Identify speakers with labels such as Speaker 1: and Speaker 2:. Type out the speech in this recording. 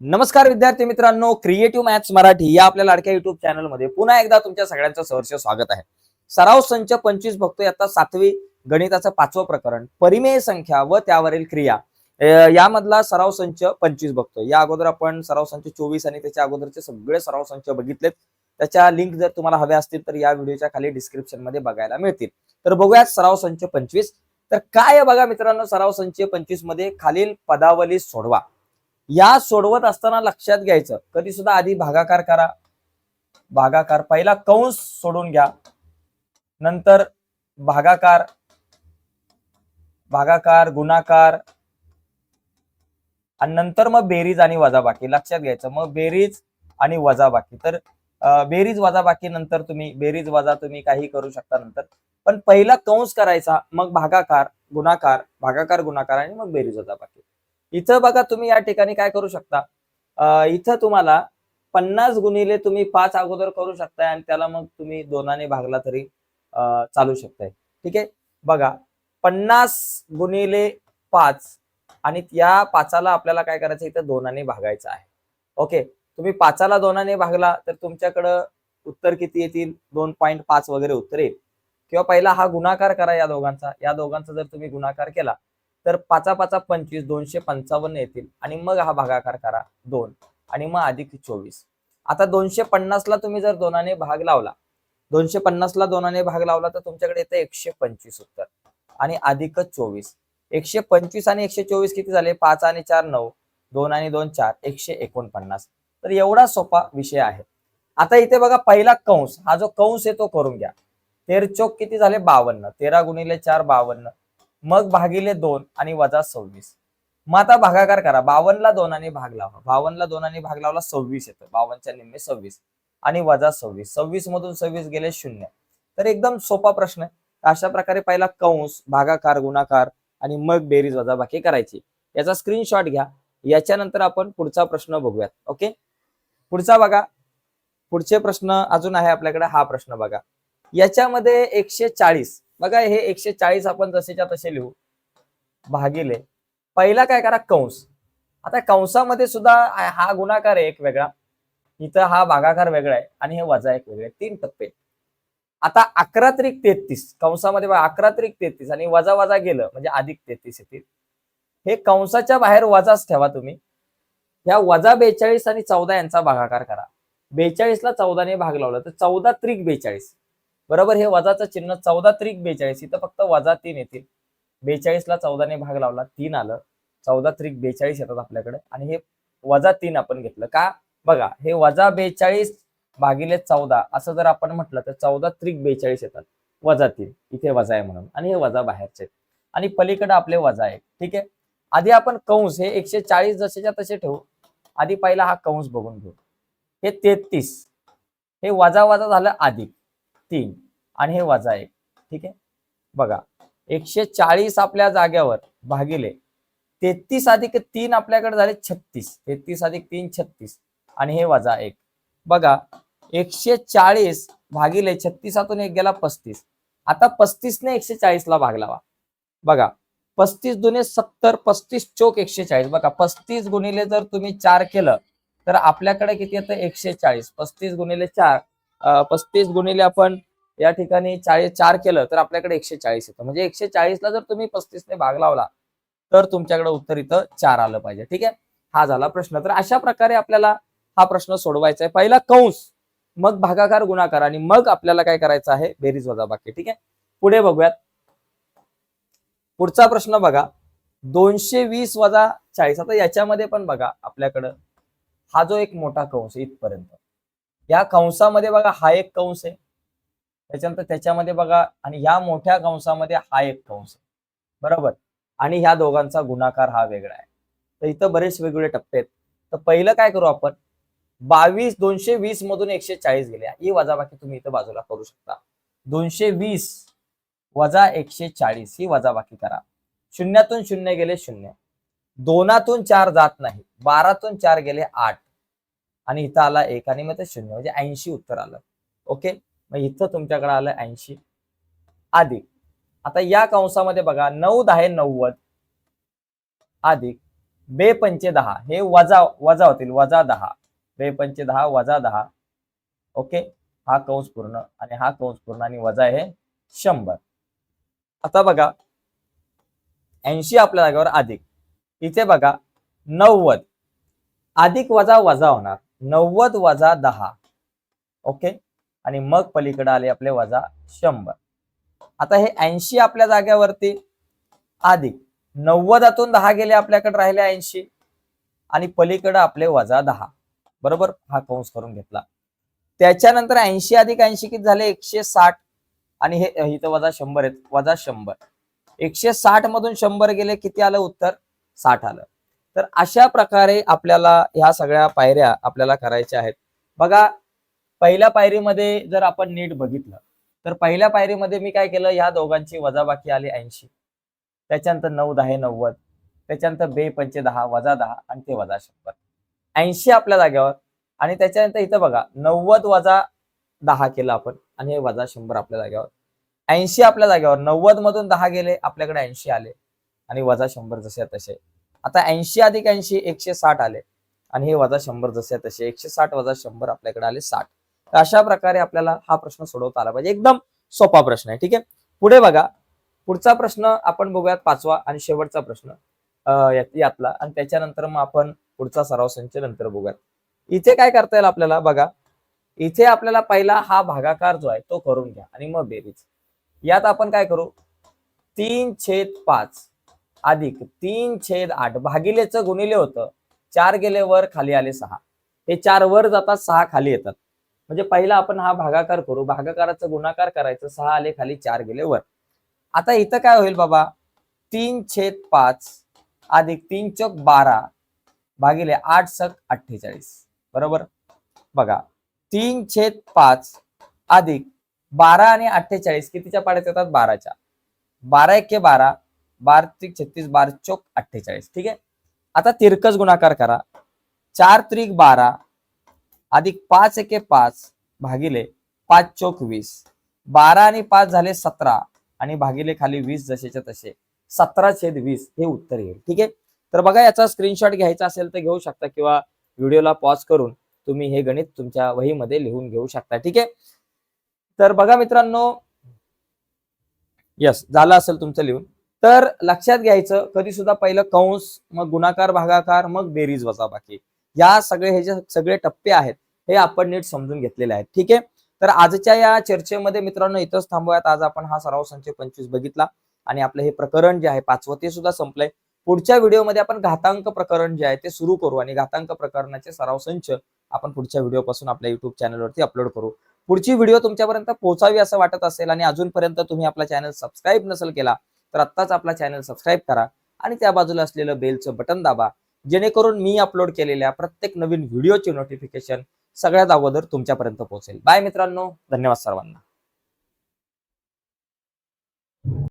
Speaker 1: नमस्कार विद्यार्थी मित्रांनो क्रिएटिव्ह मॅथ्स मराठी या आपल्या लाडक्या युट्यूब चॅनलमध्ये पुन्हा एकदा तुमच्या सगळ्यांचं सहर्ष स्वागत आहे. सराव संच पंचवीस बघतोय आता सातवी गणिताचं पाचवं प्रकरण परिमेय संख्या व त्यावरील क्रिया. यामधला सराव संच पंचवीस बघतोय. या अगोदर आपण सराव संच चोवीस आणि त्याच्या अगोदरचे सगळे सराव संच बघितलेत. त्याच्या लिंक जर तुम्हाला हव्या असतील तर या व्हिडिओच्या खाली डिस्क्रिप्शनमध्ये बघायला मिळतील. तर बघूयात सराव संच पंचवीस. तर काय आहे बघा मित्रांनो सराव संच पंचवीसमध्ये खालील पदावली सोडवा. या सोडवत असताना लक्षात घ्यायचं. कधी सुद्धा आधी भागाकार करा. भागाकार पहिला कंस सोडून घ्या. नंतर भागाकार भागाकार गुणाकार आणि नंतर मग बेरीज आणि वजाबाकी. लक्षात घ्यायचं. मग बेरीज आणि वजाबाकी. तर बेरीज वजाबाकी नंतर तुम्ही बेरीज वजा तुम्ही काही करू शकता नंतर. पण पहिला कंस करायचा मग भागाकार गुणाकार भागाकार गुणाकार आणि मग बेरीज वजाबाकी. इथं बघा तुम्ही या ठिकाणी काय करू शकता. इथं तुम्हाला पन्नास गुणिले तुम्ही पाच अगोदर करू शकताय आणि त्याला मग तुम्ही दोनाने भागला तरी चालू शकताय. ठीक आहे? बघा पन्नास गुणिले पाच आणि या पाचाला आपल्याला काय करायचं इथं दोनाने भागायचं आहे. ओके? तुम्ही पाचाला दोनाने भागला तर तुमच्याकडं उत्तर किती येतील? दोन पॉईंट पाच वगैरे उत्तर येईल. किंवा पहिला हा गुणाकार करा या दोघांचा. या दोघांचा जर तुम्ही गुणाकार केला तर पाचा पाचा पंचवीस दोनशे पंचावन्न येतील. आणि मग हा भागाकार करा दोन. आणि मग अधिक चोवीस. आता दोनशे पन्नासला तुम्ही जर दोनाने भाग लावला दोनशे पन्नासला दोनाने भाग लावला तर तुमच्याकडे येतं एकशे पंचवीस उत्तर. आणि अधिक चोवीस. एकशे पंचवीस आणि एकशे चोवीस किती झाले? पाच आणि चार नऊ. दोन आणि दोन चार. एकशे एकोणपन्नास. तर एवढा सोपा विषय आहे. आता इथे बघा पहिला कंस. हा जो कंस आहे तो करून घ्या. तेर चौक किती झाले? बावन्न. तेरा गुणिले चार बावन्न. मग भागिले दोन आणि वजा सव्वीस. मग आता भागाकार करा. बावनला दोनाने भाग लावा. बावनला दोनाने भाग लावला सव्वीस येतो. बावनच्या निम्मे सव्वीस आणि वजा सव्वीस. सव्वीस मधून सव्वीस गेले शून्य. तर एकदम सोपा प्रश्न आहे. अशा प्रकारे पहिला कंस भागाकार गुणाकार आणि मग बेरीज वजाबाकी करायची. याचा स्क्रीनशॉट घ्या. याच्यानंतर आपण पुढचा प्रश्न बघूयात. ओके पुढचा बघा. पुढचे प्रश्न अजून आहे आपल्याकडे. हा प्रश्न बघा. याच्यामध्ये एकशे चाळीस बघा हे एकशे चाळीस आपण जसेच्या तसे लिहू. भागिले. पहिला काय करा कंस. आता कंसामध्ये सुद्धा हा गुणाकार आहे एक वेगळा. इथं हा भागाकार वेगळा आहे आणि हे वजा एक वेगळे. तीन टप्पे. आता अकरा त्रिक तेहतीस. कंसामध्ये अकरा त्रिक तेहतीस आणि वजा वजा गेलं म्हणजे अधिक तेहतीस येतील. हे कंसाच्या बाहेर वजाच ठेवा तुम्ही. ह्या वजा बेचाळीस आणि चौदा यांचा भागाकार करा. बेचाळीसला चौदाने भाग लावला तर चौदा त्रिक बेचाळीस. बरोबर हे वजाचं चिन्ह चौदा त्रिक बेचाळीस इथं फक्त वजा तीन येतील. बेचाळीसला चौदाने भाग लावला तीन आलं. चौदा त्रिक बेचाळीस येतात आपल्याकडे. आणि हे वजा तीन आपण घेतलं. का? बघा हे वजा बेचाळीस भागिले चौदा असं जर आपण म्हटलं तर चौदा त्रिक बेचाळीस येतात. वजा तीन इथे वजा आहे म्हणून. आणि हे वजा बाहेरचे आहेत. आणि पलीकडे आपले वजा आहे ठीक आहे? आधी आपण कंस हे एकशे चाळीस जसेच्या तसे ठेवू. आधी पहिला हा कंस बघून घेऊ. हे तेहतीस. हे वजा वजा झालं अधिक. तीन आणि हे वजा एक. ठीक आहे? बघा एकशे चाळीस आपल्या जाग्यावर भागिले तेहतीस अधिक तीन आपल्याकडे झाले छत्तीस. तेहतीस अधिक तीन छत्तीस. आणि हे वजा एक. बघा एकशे चाळीस भागिले छत्तीसातून एक गेला पस्तीस. आता पस्तीसने एकशे चाळीसला भाग लावा. बघा पस्तीस दुने सत्तर पस्तीस चोक एकशे चाळीस. बघा पस्तीस गुणिले जर तुम्ही चार केलं तर आपल्याकडे किती येतं? एकशे चाळीस. पस्तीस गुणिले चार पस्तीस गुणिले आपण या ठिकाणी चाळीस चार केलं तर आपल्याकडे एकशे चाळीस येतं. म्हणजे एकशे चाळीसला जर तुम्ही पस्तीसने भाग लावला तर तुमच्याकडे उत्तर इथं चार आलं पाहिजे. ठीक आहे? हा झाला प्रश्न. तर अशा प्रकारे आपल्याला हा प्रश्न सोडवायचा आहे. पहिला कंस मग भागाकार गुणाकार आणि मग आपल्याला काय करायचं आहे? बेरीज वजाबाकी ठीक आहे? पुढे बघूयात. पुढचा प्रश्न बघा. दोनशे वीस वजा चाळीस. आता याच्यामध्ये पण बघा आपल्याकडं. हा जो एक मोठा कंस इथपर्यंत. या कंसामध्ये बघा हा एक कंस आहे. त्याच्यानंतर त्याच्यामध्ये बघा आणि या मोठ्या कंसामध्ये हा एक कंस आहे. बरोबर? आणि ह्या दोघांचा गुणाकार हा वेगळा आहे. तर इथं बरेच वेगवेगळे टप्पे आहेत. तर पहिलं काय करू आपण? बावीस दोनशे वीस मधून एकशे चाळीस गेले. ही वजाबाकी तुम्ही इथं बाजूला करू शकता. दोनशे वीस वजा एकशे चाळीस ही वजाबाकी करा. शून्यातून शून्य गेले शून्य. दोनातून चार जात नाही. बारातून चार गेले आठ. आणि इथं आला एक आणि मग ते शून्य म्हणजे ऐंशी उत्तर आलं. ओके? मग इथं तुमच्याकडे आलं ऐंशी. अधिक आता या कंसामध्ये बघा नऊ दहा नव्वद. अधिक बे पंचे दहा. हे वजा वजा होतील. वजा दहा. बे पंचे दहा वजा दहा. ओके? हा कंस पूर्ण आणि हा कंस पूर्ण आणि वजा हे शंभर. आता बघा. ऐंशी आपल्या जागेवर अधिक इथे बघा नव्वद. अधिक वजा वजा होणार. नव्वद वजा दहा. ओके? आणि मग पलीकडे आले आपले वजा शंभर. आता हे ऐंशी आपल्या जाग्यावरती. अधिक नव्वदातून दहा गेले आपल्याकडे राहिले ऐंशी. आणि पलीकडे आपले वजा दहा. बरोबर? हा कंस करून घेतला. त्याच्यानंतर ऐंशी अधिक ऐंशी किती झाले? एकशे साठ. आणि हे इथं वजा शंभर आहेत. वजा शंभर. एकशे साठ मधून शंभर गेले किती आलं उत्तर? साठ आलं. तर अशा प्रकारे आपल्याला ह्या सगळ्या पायऱ्या आपल्याला करायच्या आहेत. बघा पहिल्या पायरीमध्ये जर आपण नीट बघितलं तर पहिल्या पायरीमध्ये मी काय केलं या दोघांची वजाबाकी आली ऐंशी. त्याच्यानंतर नऊ दहा नव्वद. त्याच्यानंतर बे पंचे दहा वजा दहा आणि ते वजा शंभर. ऐंशी आपल्या जागेवर आणि त्याच्यानंतर इथं बघा नव्वद वजा दहा केलं आपण आणि हे वजा शंभर आपल्या जागेवर. ऐंशी आपल्या जागेवर नव्वद मधून दहा गेले आपल्याकडे ऐंशी आले आणि वजा शंभर जसे तसे. आता ऐंशी अधिक ऐंशी एकशे साठ आले. आणि हे वजा शंभर जसे तसे एकशे साठ वजा शंभर आपल्याकडे आले साठ. तर अशा प्रकारे आपल्याला हा प्रश्न सोडवता आला पाहिजे. एकदम सोपा प्रश्न आहे ठीक आहे? पुढे बघा. पुढचा प्रश्न आपण बघूयात पाचवा आणि शेवटचा प्रश्न यातला. आणि त्याच्यानंतर मग आपण पुढचा सराव संच नंतर बघूयात. इथे काय करता येईल आपल्याला? बघा. इथे आपल्याला पहिला हा भागाकार जो आहे तो करून घ्या. आणि मग बेरीज. यात आपण काय करू? तीन छेद पाच. अधिक तीन छेद आठ भागिलेचं गुणिले होतं चार गेले वर खाली आले सहा. हे चार वर जातात सहा खाली येतात. म्हणजे पहिला आपण हा भागाकार करू. भागाकाराचा गुणाकार करायचं. सहा आले खाली चार गेले वर. आता इथं काय होईल बाबा? तीन छेद पाच अधिक तीन चौक बारा भागिले आठ सक अठ्ठेचाळीस. बरोबर? बघा. तीन छेद पाच अधिक बारा आणि अठ्ठेचाळीस कितीच्या पाड्यात येतात? बाराच्या. बारा एके बारा. बार त्रिक छत्तीस बार चौक अठ्ठेचाळीस. ठीक आहे? आता तिरकस गुणाकार करा. चार त्रिक बारा अधिक पाच एके पाच भागिले पाच चौक वीस. बारा आणि पाच झाले सतरा आणि भागिले खाली वीस जसेच्या तसे. सतरा छेद वीस हे उत्तर येईल. ठीक आहे? तर बघा याचा स्क्रीनशॉट घ्यायचा असेल तर घेऊ शकता किंवा व्हिडिओला पॉज करून तुम्ही हे गणित तुमच्या वहीमध्ये लिहून घेऊ शकता. ठीक आहे? तर बघा मित्रांनो यस झालं असेल तुमचं लिहून. तर लक्षात घ्यायचं कधी सुद्धा पहिलं कंस मग गुणाकार भागाकार मग बेरीज वजाबाकी. या सगळे हे जे सगळे टप्पे आहेत हे आपण नीट समजून घेतलेले आहेत. ठीक आहे? तर आजच्या या चर्चेमध्ये मित्रांनो इथंच थांबूयात. आज आपण हा सराव संच पंचवीस बघितला आणि आपलं हे प्रकरण जे आहे पाचवं ते सुद्धा संपलंय. पुढच्या व्हिडिओमध्ये आपण घातांक प्रकरण जे आहे ते सुरू करू आणि घातांक प्रकरणाचे सराव संच आपण पुढच्या व्हिडिओपासून आपल्या युट्यूब चॅनलवरती अपलोड करू. पुढची व्हिडिओ तुमच्यापर्यंत पोहोचावी असं वाटत असेल आणि अजूनपर्यंत तुम्ही आपला चॅनल सबस्क्राईब नसेल केला तर आत्ताच आपला चॅनल सबस्क्राईब करा आणि त्या बाजूला असलेलं बेलचं बटन दाबा जेणेकरून मी अपलोड केलेल्या प्रत्येक नवीन व्हिडिओचे नोटिफिकेशन सगळ्यात अगोदर तुमच्यापर्यंत पोहोचेल. बाय मित्रांनो. धन्यवाद सर्वांना.